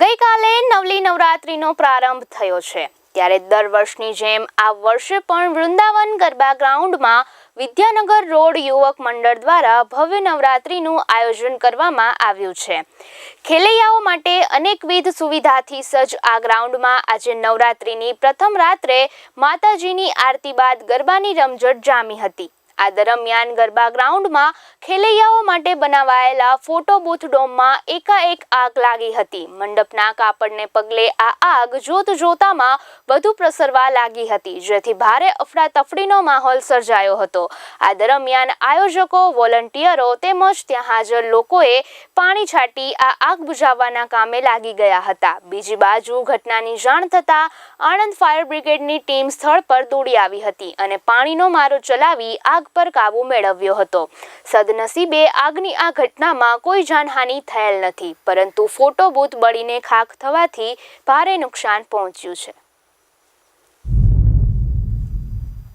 ગઈકાલે નવલી નવરાત્રિનો પ્રારંભ થયો છે. ત્યારે દર વર્ષની જેમ આ વર્ષે પણ વૃંદાવન ગરબા ગ્રાઉન્ડમાં વિદ્યાનગર રોડ યુવક મંડળ દ્વારા ભવ્ય નવરાત્રિનું આયોજન કરવામાં આવ્યું છે. ખેલૈયાઓ માટે અનેકવિધ સુવિધાથી સજ્જ આ ગ્રાઉન્ડમાં આજે નવરાત્રિની પ્રથમ રાત્રે માતાજીની આરતી બાદ ગરબાની રમઝટ જામી હતી. આ દરમિયાન ગરબા ગ્રાઉન્ડમાં ખેલૈયાઓ માટે બનાવાયેલા ફોટો બૂથ ડોમમાં એકાએક આગ લાગી હતી. મંડપના કાપડને પગલે આ આગ જોત જોતામાં વધુ પ્રસરવા લાગી હતી, જેથી ભારે અફડાતફડીનો માહોલ સર્જાયો હતો. આ દરમિયાન આયોજકો, વોલન્ટિયરો તેમજ ત્યાં હાજર લોકોએ પાણી છાંટી આ આગ બુઝાવવાના કામે લાગી ગયા હતા. બીજી બાજુ ઘટનાની જાણ થતાં આણંદ ફાયર બ્રિગેડની ટીમ સ્થળ પર દોડી આવી હતી અને પાણીનો મારો ચલાવી આગ પર કાબુ મેળવ્યો હતો. સદનસીબે આગની આ ઘટનામાં કોઈ જાનહાનિ થયેલ નથી, પરંતુ ફોટો બૂથ બળીને ખાખ થવાથી ભારે નુકસાન પહોંચ્યું છે.